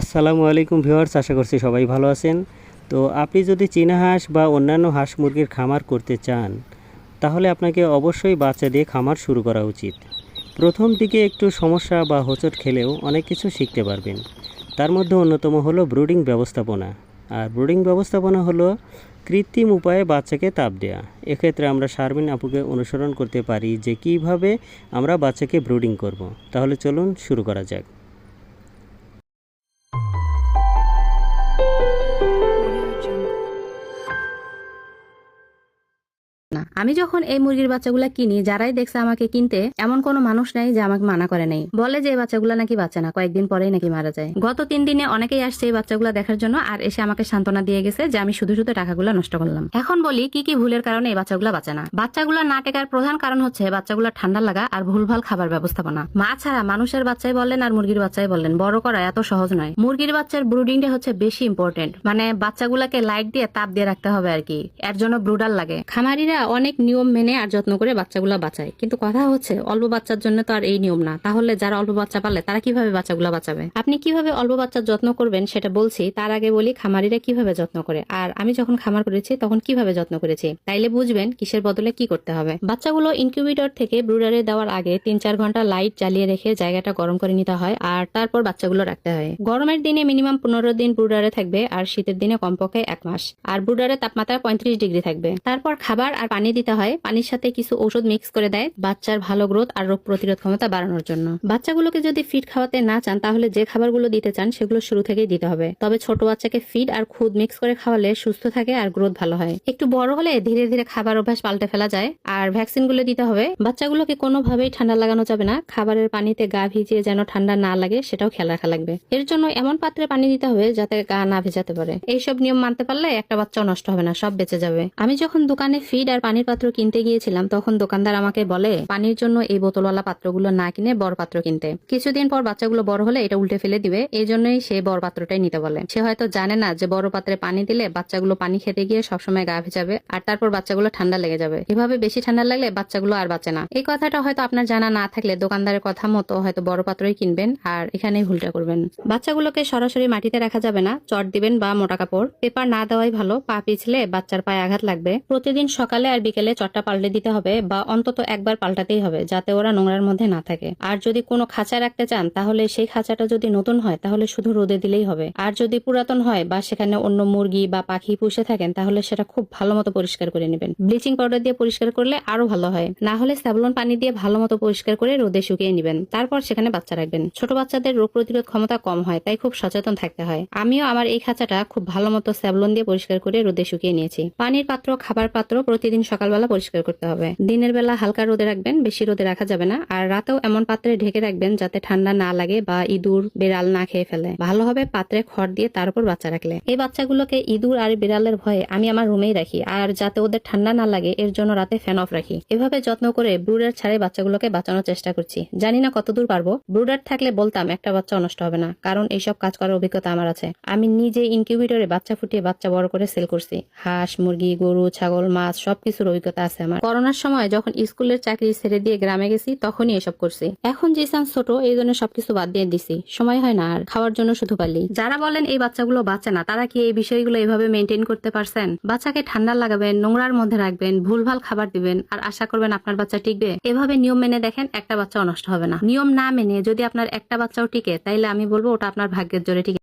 আসসালামু আলাইকুম ভিউয়ার্স, আশা করছি সবাই ভালো আছেন। তো আপনি যদি চীনা হাঁস বা অন্যান্য হাঁস মুরগির খামার করতে চান, তাহলে আপনাকে অবশ্যই বাচ্চা দিয়ে খামার শুরু করা উচিত। প্রথম দিকে একটু সমস্যা বা হোঁচট খেলেও অনেক কিছু শিখতে পারবেন। তার মধ্যে অন্যতম হলো ব্রুডিং ব্যবস্থাপনা। আর ব্রুডিং ব্যবস্থাপনা হলো কৃত্রিম উপায়ে বাচ্চাকে তাপ দেওয়া এক্ষেত্রে আমরা শারমিন আপুকে অনুসরণ করতে পারি যে কীভাবে আমরা বাচ্চাকে ব্রুডিং করব। তাহলে চলুন শুরু করা যাক। আমি যখন এই মুরগির বাচ্চাগুলা কিনি, যারাই দেখছে আমাকে কিনতে, এমন কোনো মানুষ নাই যে আমাকে মানা করে নাই। বলে যে এই বাচ্চাগুলা নাকি বাচ্চা না, কয়েকদিন পরেই নাকি মারা যায়। গত তিন দিনে অনেকেই আসছে এই বাচ্চাগুলা দেখার জন্য আর এসে আমাকে সান্ত্বনা দিয়ে গেছে যে আমি শুধু শুধু টাকাগুলো নষ্ট করলাম। এখন বলি, কি কি ভুলের কারণে এই বাচ্চাগুলা বাঁচে না? বাচ্চাগুলা না টেকার প্রধান কারণ হচ্ছে বাচ্চাগুলা ঠান্ডা লাগা আর ভুলভাল খাবার ব্যবস্থাপনা। মা ছাড়া মানুষের বাচ্চাই বললেন আর মুরগির বাচ্চাই বললেন। বড় করা এত সহজ নয়। মুরগির বাচ্চার ব্রুডিংটা হচ্ছে বেশি ইম্পর্টেন্ট মানে বাচ্চাগুলাকে লাইট দিয়ে তাপ দিয়ে রাখতে হবে আর কি। এর জন্য ব্রুডার লাগে। খামারিরা অনেক নিয়ম মেনে আর যত্ন করে বাচ্চাগুলা বাঁচায়। কিন্তু কথা হচ্ছে, অল্প বাচ্চার জন্য তো আর এই নিয়ম না। তাহলে যারা অল্প বাচ্চা পালে, তারা কীভাবে বাচ্চাগুলা বাঁচাবে? আপনি কীভাবে অল্প বাচ্চার যত্ন করবেন সেটা বলছি, তার আগে বলি খামারিরা কীভাবে যত্ন করে। আর আমি যখন খামার করেছি, তখন কীভাবে যত্ন করেছি? তাইলে বুঝবেন কিসের বদলে কি করতে হবে। বাচ্চাগুলো ইনকিউবেটর থেকে ব্রুডারে দেওয়ার আগে তিন চার ঘণ্টা লাইট জ্বালিয়ে রেখে জায়গাটা গরম করে নিতে হয় আর তারপর বাচ্চাগুলো রাখতে হয়। গরমের দিনে মিনিমাম পনেরো দিন ব্রুডারে থাকবে আর শীতের দিনে কমপক্ষে এক মাস। আর ব্রুডারের তাপমাত্রা পঁয়ত্রিশ ডিগ্রি থাকবে। তারপর খাবার আর পানি দিতে হয়, পানির সাথে কিছু ঔষধ মিক্স করে দেয় বাচ্চার ভালো গ্রোথ আর রোগ প্রতিরোধ ক্ষমতা বাড়ানোর জন্য। বাচ্চাগুলোকে যদি ফিড খাওয়াতে না চান, তাহলে যে খাবারগুলো দিতে চান, সেগুলো শুরু থেকেই দিতে হবে। তবে ছোট বাচ্চাকে ফিড আর খুদ মিক্স করে খাওয়ালে সুস্থ থাকে আর গ্রোথ ভালো হয়। একটু বড় হলে ধীরে ধীরে খাবার অভ্যাস পাল্টে ফেলা যায়। আর ভ্যাকসিনগুলো দিতে হবে। বাচ্চাগুলোকে কোনোভাবেই ঠান্ডা লাগানো যাবে না। খাবারের পানিতে গা ভিজিয়ে যেন ঠান্ডা না লাগে, সেটাও খেয়াল রাখা লাগবে। এর জন্য এমন পাত্রে পানি দিতে হবে যাতে গা না ভেজাতে পারে। এইসব নিয়ম মানতে পারলে একটা বাচ্চাও নষ্ট হবে না, সব বেঁচে যাবে। আমি যখন দোকানে ফিড আর পানির পাত্র কিনতে গিয়েছিলাম, তখন দোকানদার আমাকে বলে, পানির জন্য এই বোতলওয়ালা পাত্রগুলো না কিনে বড় পাত্র কিনতে। কিছুদিন পর বাচ্চাগুলো বড় হলে এটা উল্টে ফেলে দিবে, এই জন্যই সে বড় পাত্রটাই নিতে বলে। সে হয়তো জানে না যে বড় পাত্রে পানি দিলে বাচ্চাগুলো পানি খেতে গিয়ে সবসময় গা ভেজাবে আর তারপর বাচ্চাগুলো ঠান্ডা লেগে যাবে। এভাবে বেশি ঠান্ডা লাগলে বাচ্চাগুলো আর বাঁচে না। এই কথাটা হয়তো আপনার জানা না থাকলে দোকানদারের কথা মতো হয়তো বড় পাত্রই কিনবেন আর এখানেই ভুলটা করবেন। বাচ্চাগুলোকে সরাসরি মাটিতে রাখা যাবে না, চট দিবেন বা মোটা কাপড়। পেপার না দেওয়াই ভালো, পা পিছলে বাচ্চার পায়ে আঘাত লাগবে। প্রতিদিন সকালে আর বিকেলে চটটা পাল্টে দিতে হবে বা অন্তত একবার পাল্টাতেই হবে, যাতে ওরা নোংরার মধ্যে না থাকে। আর যদি কোনো খাঁচা রাখতে চান, তাহলে সেই খাঁচাটা যদি নতুন হয়, তাহলে শুধু রোদে দিলেই হবে। আর যদি পুরাতন হয় বা সেখানে অন্য মুরগি বা পাখি পুষে থাকেন, তাহলে সেটা খুব ভালো মতো পরিষ্কার করে নেবেন। ব্লিচিং পাউডার দিয়ে পরিষ্কার করলে আরও ভালো হয়। না হলে স্যাভলন পানি দিয়ে ভালো মতো পরিষ্কার করে রোদে শুকিয়ে নেবেন। তারপর সেখানে বাচ্চা রাখবেন। ছোট বাচ্চাদের রোগ প্রতিরোধ ক্ষমতা কম হয়, তাই খুব সচেতন থাকতে হয়। আমিও আমার এই খাঁচাটা খুব ভালো মতো স্যাভলন দিয়ে পরিষ্কার করে রোদে শুকিয়ে নিয়েছি। পানির পাত্র, খাবার পাত্র প্রতিদিন সকালবেলা পরিষ্কার করতে হবে। দিনের বেলা হালকা রোদে রাখবেন, বেশি রোদে রাখা যাবে না। আর রাতেও এমন পাত্রে ঢেকে রাখবেন যাতে ঠান্ডা না লাগে বা ইঁদুর, বিড়াল না খেয়ে ফেলে। ভালো হবে পাত্রে খড় দিয়ে তার উপর বাচ্চা রাখলে। এই বাচ্চাগুলোকে ইঁদুর আর বিড়ালের ভয়ে আমি আমার রুমেই রাখি। আর যাতে ওদের ঠান্ডা না লাগে, এর জন্য রাতে ফ্যান অফ রাখি। এভাবে যত্ন করে ব্রুডার ছাড়ে বাচ্চাগুলোকে বাঁচানোর চেষ্টা করছি। জানি না কতদূর পারব। ব্রুডার থাকলে বলতাম, একটা বাচ্চা নষ্ট হবে না। কারণ এইসব কাজ করার অভিজ্ঞতা আমার আছে। আমি নিজে ইনকিউবেটরে বাচ্চা ফুটিয়ে বাচ্চা বড় করে সেল করছি। হাঁস, মুরগি, গরু, ছাগল, মাছ, সবকিছুর অভিজ্ঞতা আছে আমার। করোনার সময় যখন স্কুলের চাকরি ছেড়ে দিয়ে গ্রামে গেছি, তখনই এসব করছি। এখন জিসান ছোট, এই জন্য সবকিছু বাদ দিয়ে দিছি। সময় হয় না আর, খাওয়ার জন্য শুধু পালি। যারা বলেন এই বাচ্চাগুলো বাচ্চা না, তারা কি এই বিষয়গুলো এভাবে মেনটেন করতে পারছেন? বাচ্চাকে ঠান্ডা লাগাবেন, নোংরার মধ্যে রাখবেন, ভুলভাল খাবার দিবেন, আর আশা করবেন আপনার বাচ্চা টিকবে। এভাবে নিয়ম মেনে দেখেন, একটা বাচ্চাও নষ্ট হবে না। নিয়ম না মেনে যদি আপনার একটা বাচ্চাও টিকে, তাইলে আমি বলব ওটা আপনার ভাগ্যের জোরে টিকে